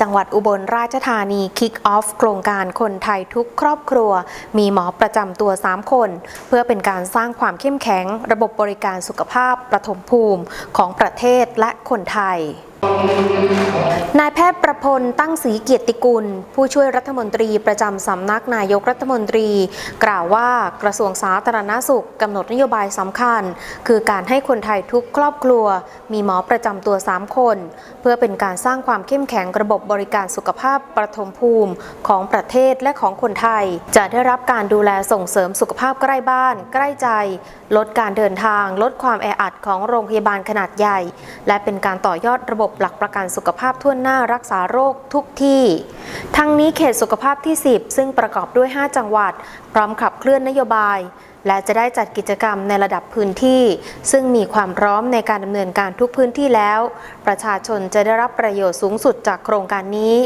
จังหวัดอุบลราชธานีคิกออฟโครงการคนไทยทุกครอบครัว มีหมอประจำตัว 3 คน เพื่อเป็นการสร้างความเข้มแข็ง ระบบบริการสุขภาพประถมภูมิของประเทศและคนไทย นายแพทย์ประพลตั้งศรีเกียรติกุล ผู้ช่วยรัฐมนตรีประจำสำนักนายกรัฐมนตรี กล่าวว่ากระทรวงสาธารณสุขกำหนดนโยบายสำคัญ คือการให้คนไทยทุกครอบครัว มีหมอประจำตัว 3 คน เพื่อเป็นการสร้างความเข้มแข็งระบบบริการสุขภาพประถมภูมิของประเทศและของคนไทย จะได้รับการดูแลส่งเสริมสุขภาพใกล้บ้าน ใกล้ใจ ลดการเดินทาง ลดความแออัดของโรงพยาบาลขนาดใหญ่ และเป็นการต่อยอดระบบหลักประกันสุขภาพทั่วหน้ารักษาโรคทุกที่ ทั้งนี้เขตสุขภาพที่ 10 ซึ่งประกอบด้วย 5 จังหวัด พร้อมขับเคลื่อนนโยบาย และจะได้จัดกิจกรรมในระดับพื้นที่ ซึ่งมีความพร้อมในการดำเนินการทุกพื้นที่แล้ว ประชาชนจะได้รับประโยชน์สูงสุดจากโครงการนี้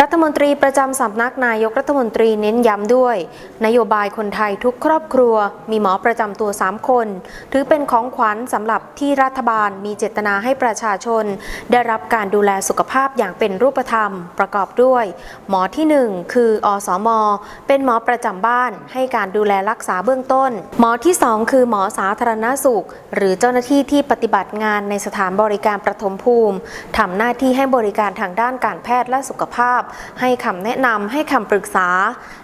รัฐมนตรีประจำสำนักนายกรัฐมนตรีเน้นย้ำด้วย นโยบายคนไทยทุกครอบครัว มีหมอประจำตัว 3 คน ถือเป็นของขวัญสำหรับที่รัฐบาลมีเจตนาให้ประชาชน ได้รับการดูแลสุขภาพอย่างเป็นรูปธรรม ประกอบด้วย หมอที่ 1 คือ อสม เป็นหมอประจำบ้าน ให้การดูแลรักษาเบื้องต้น หมอที่ 2 คือหมอสาธารณสุข หรือเจ้าหน้าที่ที่ปฏิบัติงานในสถานบริการประถมภูมิทำหน้าที่ให้บริการทางด้านการแพทย์และสุขภาพ ให้คำแนะนำให้คำปรึกษา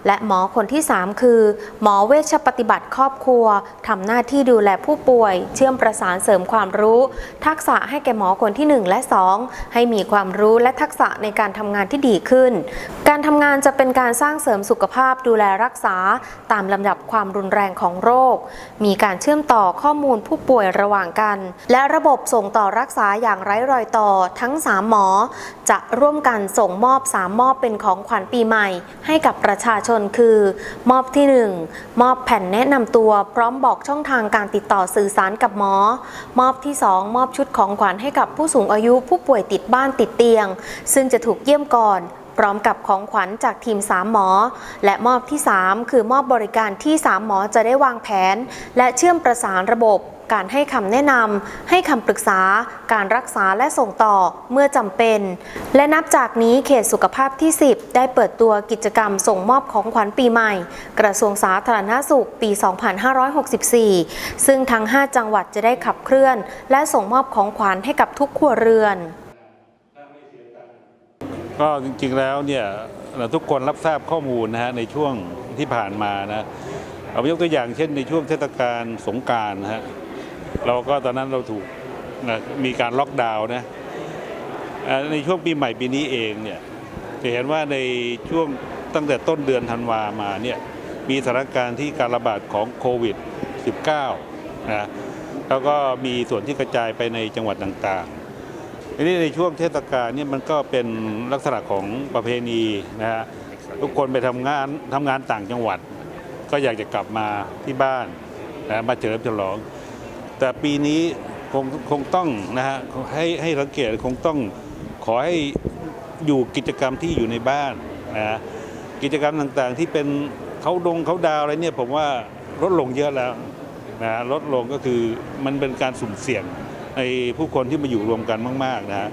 และหมอคนที่ 3 คือ หมอเวชปฏิบัติครอบครัวทำหน้าที่ดูแลผู้ป่วย เชื่อมประสานเสริมความรู้ ทักษะให้แก่หมอคนที่ 1 และ 2 ให้มีความรู้และทักษะในการทำงานที่ดีขึ้น การทำงานจะเป็นการสร้างเสริมสุขภาพดูแลรักษา ตามลำดับความรุนแรงของโรค มีการเชื่อมต่อข้อมูลผู้ป่วยระหว่างกัน และระบบส่งต่อรักษาอย่างไร้รอยต่อทั้ง 3 หมอ จะร่วมกันส่งมอบ3มอบเป็นของขวัญปีใหม่ให้กับประชาชนคือ มอบที่ 1 มอบแผ่นแนะนำตัว พร้อมบอกช่องทางการติดต่อสื่อสารกับหมอ มอบที่ 2 มอบชุดของขวัญให้กับผู้สูงอายุผู้ป่วยติดบ้านติดเตียง ซึ่งจะถูกเยี่ยมก่อนพร้อมกับของขวัญจากทีม 3 หมอ และมอบที่ 3 คือมอบบริการที่ 3 หมอจะได้วางแผน และเชื่อมประสานระบบ การให้คำแนะนำให้คำปรึกษา การรักษาและส่งต่อเมื่อจำเป็น และนับจากนี้เขตสุขภาพที่ 10 ได้เปิดตัวกิจกรรมส่งมอบของขวัญปีใหม่ กระทรวงสาธารณสุขปี 2564 ซึ่งทั้ง 5 จังหวัดจะได้ขับเคลื่อน และส่งมอบของขวัญให้กับทุกครัวเรือน ก็จริงๆแล้วเนี่ยทุกคนรับทราบข้อมูลนะฮะในช่วงที่ผ่านมานะเอายกตัวอย่างเช่นในช่วงเทศกาลสงการนะฮะ เราก็ตอนนั้นเราถูกนะมีการล็อกดาวน์นะในช่วงปีใหม่ปีนี้เองเนี่ยจะเห็นว่าในช่วงตั้งแต่ต้นเดือนธันวามาเนี่ยมีสถานการณ์ที่การระบาดของโควิด -19 นะแล้วก็มีส่วนที่กระจายไปในจังหวัดต่างๆทีนี้ในช่วงเทศกาลเนี่ยมันก็เป็นลักษณะของประเพณีนะฮะทุกคนไปทำงานทำงานต่างจังหวัด ก็อยากจะกลับมาที่บ้านนะมาเฉลิมฉลอง แต่ปีนี้คงคงต้องนะฮะให้ให้สังเกตคงต้องขอให้อยู่กิจกรรมที่อยู่ในบ้านนะฮะกิจกรรมต่างๆที่เป็นเขาดงเขาดาวอะไรเนี่ยผมว่าลดลงเยอะแล้วนะฮะลดลงก็คือมันเป็นการสุ่มเสี่ยงในผู้คนที่มาอยู่รวมกันมาก ๆนะฮะ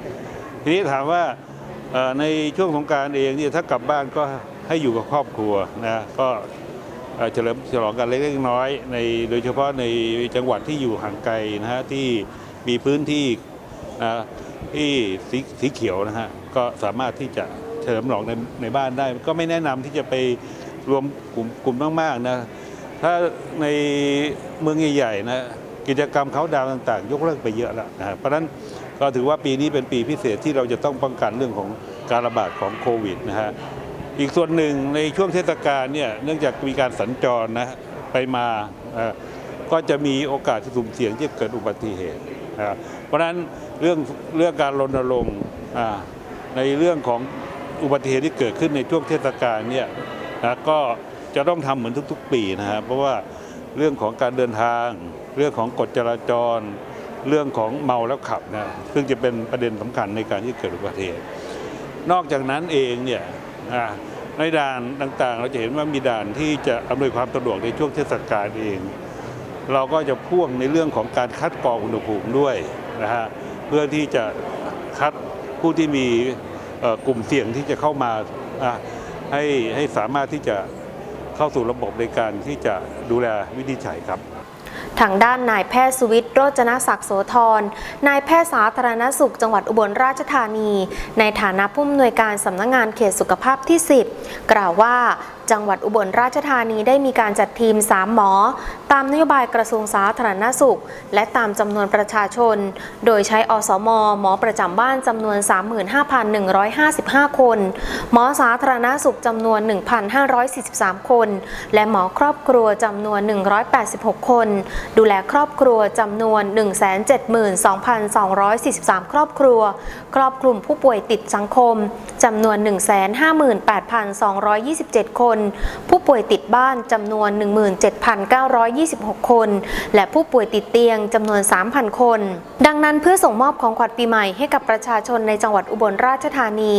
ทีนี้ถามว่าในช่วงสงการเองเนี่ยถ้ากลับบ้านก็ให้อยู่กับครอบครัวนะก็ เฉลิมฉลองกันเล็กๆน้อยในโดยเฉพาะในจังหวัดที่อยู่ห่างไกลนะฮะที่มีพื้นที่นะที่สีสีเขียวนะฮะก็สามารถที่จะเฉลิมฉลองในในบ้านได้ ก็ไม่แนะนำที่จะไปรวมกลุ่มกลุ่มมากๆนะถ้าในเมืองใหญ่ๆนะกิจกรรมเขาดาวต่างๆ ยกเลิกไปเยอะแล้วนะฮะเพราะฉะนั้นก็ถือว่าปีนี้เป็นปีพิเศษที่เราจะต้องป้องกันเรื่องของการระบาดของโควิดนะฮะ อีกส่วนหนึ่งในช่วงเทศกาลเนี่ยเนื่องจากมีการสัญจรนะไปมาก็จะมีโอกาสที่สุ่มเสี่ยงที่เกิดอุบัติเหตุเพราะฉะนั้นเรื่องเรื่องการรณรงค์ในเรื่องของอุบัติเหตุที่เกิดขึ้นในช่วงเทศกาลเนี่ยนะก็จะต้องทำเหมือนทุก ๆ ปีนะฮะเพราะว่าเรื่องของการเดินทาง เรื่องของกฎจราจร เรื่องของเมาแล้วขับนะซึ่งจะเป็นประเด็นสำคัญในการที่เกิดอุบัติเหตุนอกจากนั้นเองเนี่ย ในด่านต่างๆ เราจะเห็นว่ามีด่านที่จะอำนวยความสะดวกในช่วงเทศกาลเอง เราก็จะพ่วงในเรื่องของการคัดกรองอุณหภูมิด้วยนะฮะเพื่อที่จะคัดผู้ที่มีกลุ่มเสี่ยงที่จะเข้ามาให้ให้สามารถที่จะเข้าสู่ระบบในการที่จะดูแลวินิจฉัยครับ ทางด้านนายแพทย์สุวิทย์โรจนศักดิ์โสธร นายแพทย์สาธารณสุขจังหวัดอุบลราชธานี ในฐานะผู้อำนวยการสำนักงงานเขตสุขภาพที่ 10 กล่าวว่า จังหวัดอุบลราชธานีได้มีการจัดทีม 3 หมอ ตามนโยบายกระทรวงสาธารณสุข และตามจำนวนประชาชน โดยใช้อสม หมอประจำบ้านจำนวน 35,155 คน หมอสาธารณสุขจำนวน 1,543 คน และหมอครอบครัวจำนวน 186 คน ดูแลครอบครัวจำนวน 172,243 ครอบครัว ครอบคลุมผู้ป่วยติดสังคมจำนวน 158,227 คนผู้ป่วยติดบ้านจำนวน 17,926 คน และผู้ป่วยติดเตียงจำนวน 3,000 คน ดังนั้นเพื่อส่งมอบของขวัญปีใหม่ให้กับประชาชนในจังหวัดอุบลราชธานี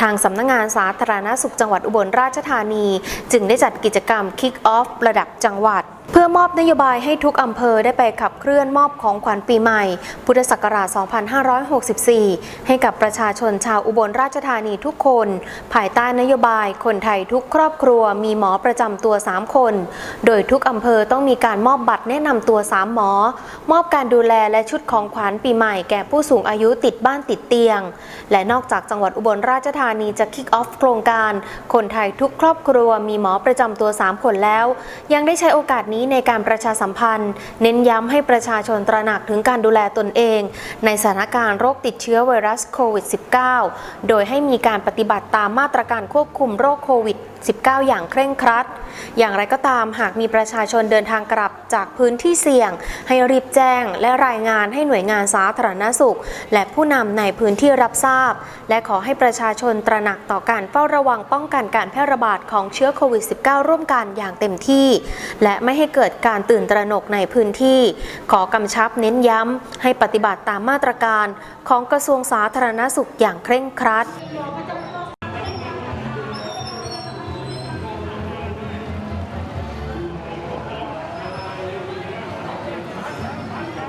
ทางสำนักงานสาธารณสุขจังหวัดอุบลราชธานี จึงได้จัดกิจกรรม Kick Off ระดับจังหวัด เพื่อมอบนโยบายให้ทุกอำเภอได้ไปขับเคลื่อนมอบของขวัญปีใหม่ พุทธศักราช 2564 ให้กับประชาชนชาวอุบลราชธานีทุกคน ภายใต้นโยบายคนไทยทุกครอบครัวมีหมอประจำตัว 3 คน โดยทุกอำเภอต้องมีการมอบบัตรแนะนำตัว 3 หมอ มอบการดูแลและชุดของขวัญปีใหม่แก่ผู้สูงอายุติดบ้านติดเตียง และนอกจากจังหวัดอุบลราชธานีจะคิกออฟโครงการ คนไทยทุกครอบครัวมีหมอประจำตัว 3 คนแล้ว ยังได้ใช้โอกาสนี้ในการประชาสัมพันธ์ เน้นย้ำให้ประชาชนตระหนักถึงการดูแลตนเอง ในสถานการณ์โรคติดเชื้อไวรัสโควิด -19 โดยให้มีการปฏิบัติตามมาตรการควบคุมโรคโควิด 19 อย่างเคร่งครัด อย่างไรก็ตามหากมีประชาชนเดินทางกลับจากพื้นที่เสี่ยง ให้รีบแจ้ง และรายงานให้หน่วยงานสาธารณสุข และผู้นำในพื้นที่รับทราบ และขอให้ประชาชนตระหนักต่อการเฝ้าระวังป้องกันการแพร่ระบาดของเชื้อโควิด -19 ร่วมกันอย่างเต็มที่ และไม่ให้เกิดการตื่นตระหนกในพื้นที่ ขอกำชับเน้นย้ำให้ปฏิบัติตามมาตรการของกระทรวงสาธารณสุขอย่างเคร่งครัด